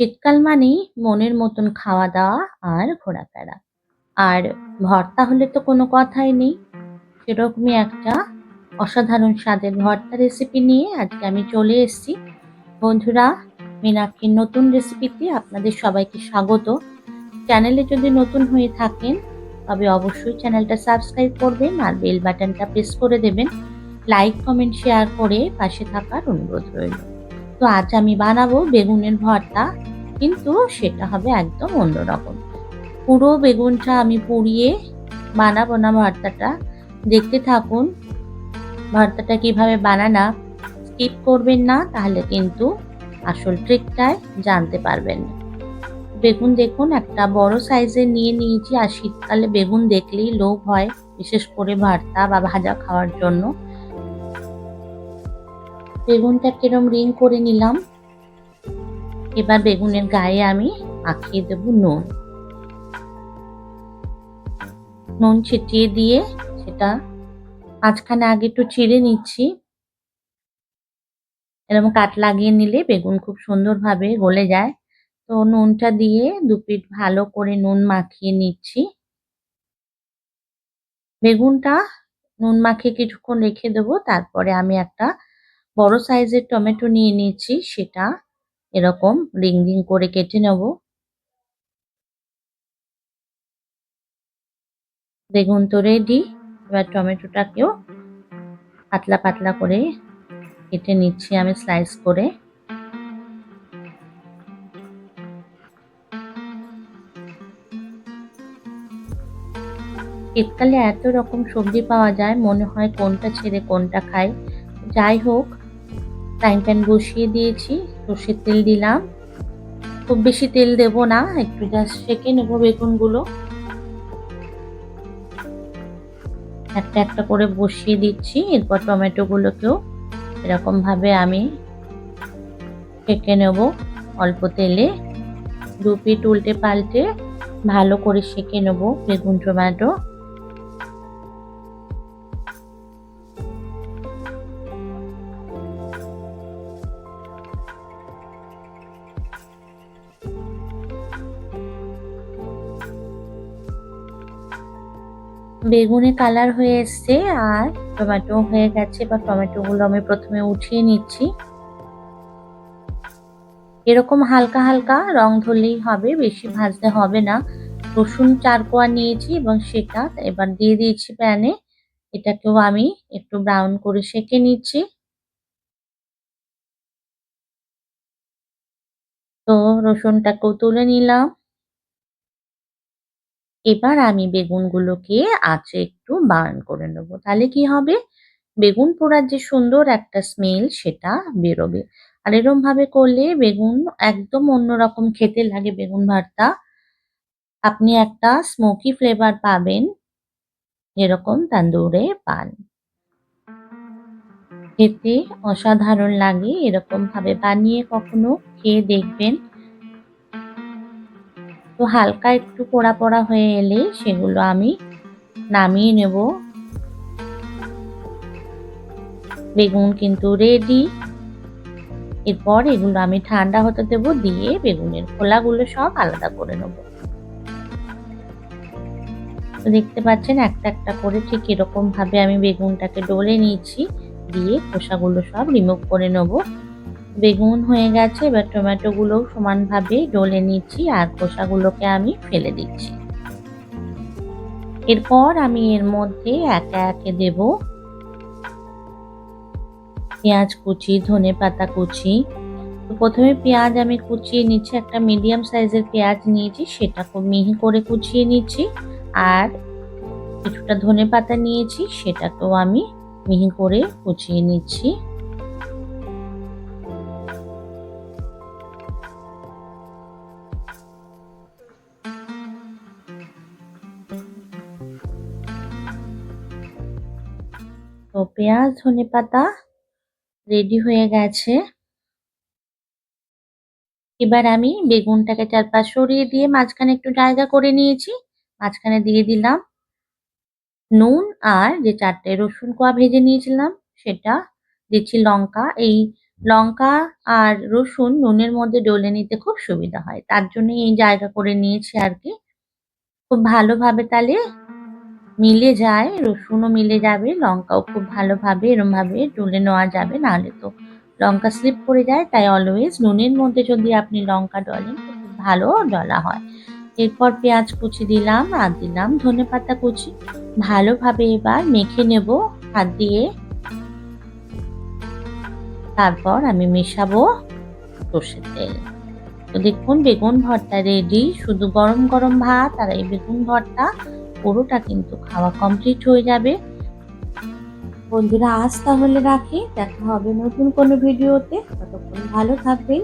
শীতকাল মানেই মনের মতন খাওয়া দাওয়া আর ঘোরাফেরা। আর ভর্তা হলে তো কোনো কথাই নেই। সেরকমই একটা অসাধারণ স্বাদের ভর্তা রেসিপি নিয়ে আজকে আমি চলে এসেছি। বন্ধুরা, মীনাক্ষীর নতুন রেসিপিতে আপনাদের সবাইকে স্বাগত। চ্যানেলে যদি নতুন হয়ে থাকেন, তবে অবশ্যই চ্যানেলটা সাবস্ক্রাইব করবেন আর বেল বাটনটা প্রেস করে দেবেন। লাইক কমেন্ট শেয়ার করে পাশে থাকার অনুরোধ রইল। তো আজ আমি বানাবো বেগুনের ভর্তা, কিন্তু সেটা হবে একদম অন্যরকম। পুরো বেগুনটা আমি পুড়িয়ে বানাবো না ভর্তাটা। দেখতে থাকুন, ভর্তাটা কীভাবে বানানা। স্কিপ করবেন না, তাহলে কিন্তু আসল ট্রিকটাই জানতে পারবেন না। বেগুন দেখুন, একটা বড় সাইজের নিয়ে নিয়েছি, আর শীতকালে বেগুন দেখলেই লোভ হয়, বিশেষ করে ভর্তা বা ভাজা খাওয়ার জন্য। বেগুনটা কিরম রিং করে নিলাম। এবার বেগুনের গায়ে আমি মাখিয়ে দেব নুন। নুন ছিটিয়ে দিয়ে সেটা মাঝখানে আগে একটু চিড়ে নিচ্ছি। এরকম কাট লাগিয়ে নিলে বেগুন খুব সুন্দরভাবে গলে যায়। তো নুনটা দিয়ে দু পিঠ ভালো করে নুন মাখিয়ে নিচ্ছি। বেগুনটা নুন মাখিয়ে কিছুক্ষণ রেখে দেবো, তারপরে আমি একটা বড় সাইজের টমেটো নিয়ে নিয়েছি, সেটা এরকম রিং রিং করে কেটে নেব। বেগুন তো রেডি এবার টমেটোটাকেও পাতলা পাতলা করে কেটে নিচ্ছি আমি স্লাইস করে। শীতকালে এত রকম সবজি পাওয়া যায়, মনে হয় কোনটা ছেড়ে কোনটা খাই। যাই হোক ফ্রাইং প্যান বসিয়ে দিয়েছি, সর্ষের তেল দিলাম। খুব বেশি তেল দেব না, একটু জাস্ট সেকে নেব বেগুনগুলো। একটা একটা করে বসিয়ে দিচ্ছি, এরপর টমেটোগুলোকেও এরকমভাবে আমি সেকে নেব অল্প তেলে। দু পিট উল্টে পাল্টে ভালো করে সেকে নেব বেগুন, টমেটো। বেগুনে কালার হয়ে এসছে আর টমেটো হয়ে গেছে বা টমেটোগুলো আমি প্রথমে উঠিয়ে নিচ্ছি। এরকম হালকা হালকা রং ধরলেই হবে, বেশি ভাজতে হবে না। রসুন চার কোয়া নিয়েছি এবং সেটা এবার দিয়ে দিয়েছি প্যানে। এটাকেও আমি একটু ব্রাউন করে সেঁকে নিচ্ছি। তো রসুনটাকেও তুলে নিলাম। এবার আমি বেগুনগুলোকে আঁচে একটু বার্ন করে নেব। তাহলে কি হবে? বেগুন পোড়ার যে সুন্দর একটা স্মেল, সেটা বেরোবে। আর এরম ভাবে করলে বেগুন একদম অন্যরকম খেতে লাগে বেগুন ভর্তা। আপনি একটা স্মোকি ফ্লেভার পাবেন, এরকম তান্দুরে পান। খেতে অসাধারণ লাগে এরকম ভাবে বানিয়ে কখনো খেয়ে দেখবেন। তো হালকা একটু পোড়া পোড়া হয়ে এলে সেগুলো আমি নামিয়ে নেব। বেগুন কিন্তু রেডি এরপর এগুলো আমি ঠান্ডা হতে দেব, দিয়ে বেগুনের খোলাগুলো সব আলাদা করে নেব। দেখতে পাচ্ছেন একটা একটা করে ঠিক এরকম ভাবে আমি বেগুনটাকে ডলে নিয়েছি, দিয়ে খোসাগুলো সব রিমুভ করে নেব। বেগুন হয়ে গেছে, এবার টমেটোগুলো সমানভাবে ডলে নিচ্ছি আর খোসাগুলোকে আমি ফেলে দিচ্ছি। এরপর আমি এর মধ্যে একে একে দেব পেঁয়াজ কুচি, ধনে পাতা কুচি। প্রথমে পেঁয়াজ আমি কুচিয়ে নিচ্ছি, একটা মিডিয়াম সাইজের পেঁয়াজ নিয়েছি, সেটা খুব মিহি করে কুচিয়ে নিচ্ছি। আর কিছুটা ধনে পাতা নিয়েছি, সেটাকেও আমি মিহি করে কুচিয়ে নিচ্ছি। তো পেঁয়াজ ধনে পাতা রেডি হয়ে গেছে। এবার আমি বেগুনটাকে চারপাশ সরিয়ে দিয়ে মাঝখানে একটু জায়গা করে নিয়েছি। মাঝখানে দিয়ে দিলাম নুন আর যে চারটে রসুন কোয়া ভেজে নিয়েছিলাম সেটা দিচ্ছি লঙ্কা। এই লঙ্কা আর রসুন নুনের মধ্যে ডলে নিতে খুব সুবিধা হয়। তার জন্য এই জায়গা করে নিয়েছি আর কি। খুব ভালোভাবে তাহলে মিলে যায়, রসুনও মিলে যাবে, লঙ্কাও খুব ভালোভাবে, এরমভাবে ডলে নেওয়া যাবে, নাহলে তো লঙ্কা স্লিপ করে যায়। তাই অলওয়েজ নুনের মধ্যে যদি আপনি লঙ্কা ডলেন খুব ভালো ডলা হয়। এরপর পেঁয়াজ কুচি দিলাম, আর দিলাম ধনে পাতা কুচি। ভালোভাবে এবার মেখে নেব, হাত দিয়ে। তারপর আমি মেশাবো সর্ষের তেল। তো দেখুন, বেগুন ভর্তা রেডি শুধু গরম গরম ভাত আর এই বেগুন ভর্তা পুরোটা কিন্তু খাওয়া কমপ্লিট হয়ে যাবে। বন্ধুরা, আজ তাহলে রাখি। দেখা হবে নতুন কোনো ভিডিওতে। ততক্ষণ ভালো থাকবেন